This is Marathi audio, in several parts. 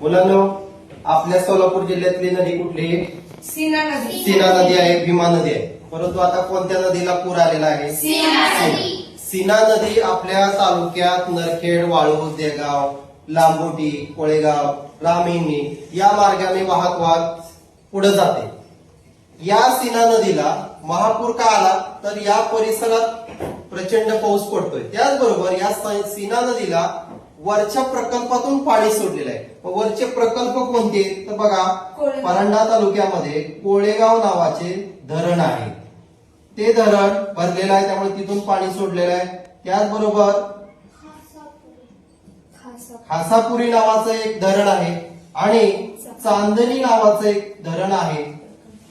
मुलांनो आपल्या सोलापूर जिल्ह्यातली नदी कुठली? सीना नदी. सीना नदी आहे भीमा नदी आहे. परंतु आता कोणत्या नदीला पूर आलेला आहे? सीना नदी. आपल्या तालुक्यात नरखेड वाळूज देगाव लांबोटी कोळेगाव रामिनी या मार्गाने वाहत वाहत पुढे जाते. या सीना नदीला महापूर का आला? तर या परिसरात प्रचंड पाऊस पडतोय. त्याचबरोबर या सीना नदीला वरच्या प्रकल्पातून पाणी सोडलेलं आहे. मग वरचे प्रकल्प कोणते? तर बघा. परांडा तालुक्यामध्ये कोळेगाव नावाचे धरण आहे. ते धरण भरलेलं आहे त्यामुळे तिथून पाणी सोडलेलं आहे. त्याचबरोबर हासापुरी नावाचं एक धरण आहे आणि चांदणी नावाचं एक धरण आहे.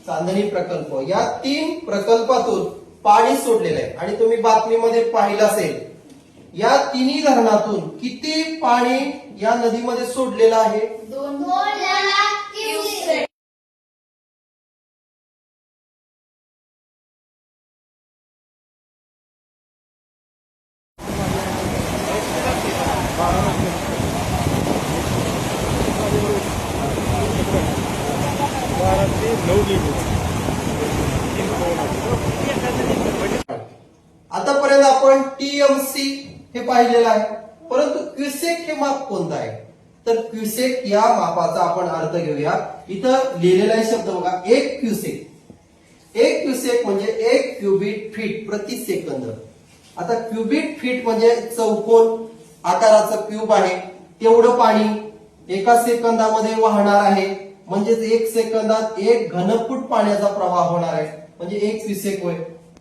चांदणी प्रकल्प. या तीन प्रकल्पातून पाणी सोडलेलं आहे. आणि तुम्ही बातमीमध्ये पाहिलं असेल या तिन्ही धरणातून किती पाणी या नदीमध्ये सोडलेलं आहे दोन लाख क्युसेक. आतापर्यंत आपण टीएमसी हे पाहिलेलं आहे. परंतु क्युसेक हे माप कोणतं आहे? तर क्युसेक या मापाचा आपण अर्थ घेऊया. इथं लिहिलेला आहे शब्द बघा एक क्युसेक एक क्युसेक म्हणजे एक क्युबिट फीट प्रति सेकंद. आता क्युबिट फीट म्हणजे चौकोन आकाराचं क्यूब आहे. तेवढं पाणी एका सेकंदामध्ये वाहणार आहे. म्हणजेच एक सेकंदात एक घनफूट पाण्याचा प्रवाह होणार आहे. म्हणजे एक क्युसेक होय.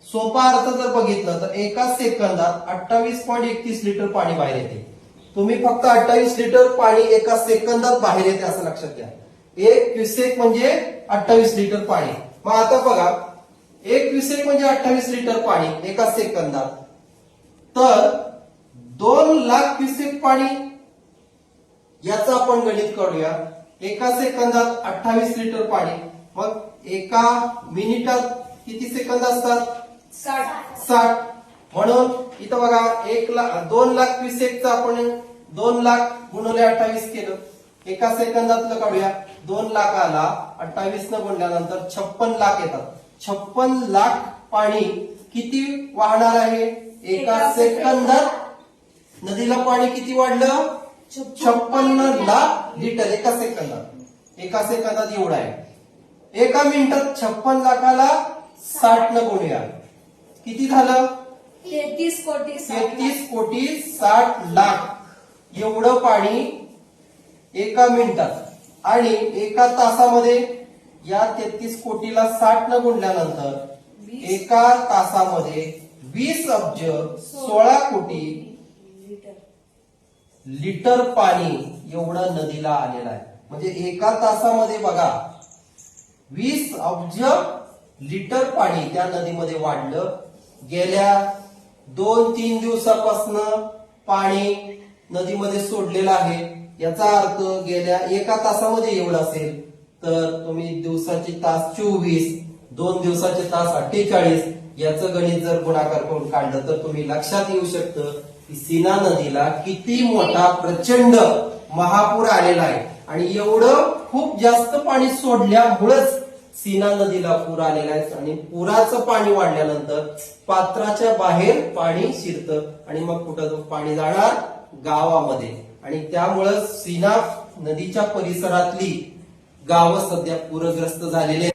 सोपा अर्थ जर बघितलं तर एका सेकंदात अठ्ठावीस पॉईंट एकतीस लिटर पाणी बाहेर येते. तुम्ही फक्त अठ्ठावीस लिटर पाणी एका सेकंदात बाहेर येते असं लक्षात घ्या. एक क्युसेक म्हणजे अठ्ठावीस लिटर पाणी. मग आता बघा एक क्युसेक म्हणजे अठ्ठावीस लिटर पाणी एका सेकंदात. तर दोन लाख क्युसेक पाणी याचं आपण गणित करूया. एका सेकंदात अठ्ठावीस लिटर पाणी. मग एका मिनिटात किती सेकंद असतात? साठ. साठ म्हणून इथं बघा एक लाख दोन लाख क्युसेकचं आपण दोन लाख गुणवले अठ्ठावीस केलं. एका सेकंदातलं काढूया. दोन लाखाला अठ्ठावीस न गुणल्यानंतर छप्पन लाख येतात. छप्पन लाख पाणी किती वाहणार आहे? एका एका सेकंदात नदीला पाणी किती वाढलं? छप्पन्न लाख लिटर एका सेकंदात. एका सेकंदात एवढं आहे. एका मिनिटात छप्पन लाखाला साठ न गुणूया. किती झालं? तेहतीस कोटी. तेहतीस कोटी साठ लाख. एवढं पाणी एका मिनिटात. आणि एका तासामध्ये या तेहतीस कोटीला साठ न गुणल्यानंतर. एका तासामध्ये वीस अब्ज सोळा कोटी लिटर. लिटर पाणी एवढं नदीला आलेलं आहे. म्हणजे एका तासामध्ये बघा वीस अब्ज लिटर पाणी त्या नदीमध्ये वाढलं. गेल्या दोन तीन दिवसापासनं पाणी नदीमध्ये सोडलेलं आहे. याचा अर्थ गेल्या एका तासामध्ये एवढं असेल तर तुम्ही दिवसाचे तास चोवीस दोन दिवसाचे तास अठ्ठेचाळीस याचं गणित जर गुणाकार करून काढलं तर तुम्ही लक्षात येऊ शकतं की सीना नदीला किती मोठा प्रचंड महापूर आलेला आहे. आणि एवढं खूप जास्त पाणी सोडल्यामुळेच सीना नदीला पूर आलेला आहे आणि पुराचं पाणी वाढल्यानंतर पात्राच्या बाहेर पाणी शिरतं आणि मग कुठं तो पाणी जाणार? गावामध्ये. आणि त्यामुळं सीना नदीच्या परिसरातली गावं सध्या पूरग्रस्त झालेली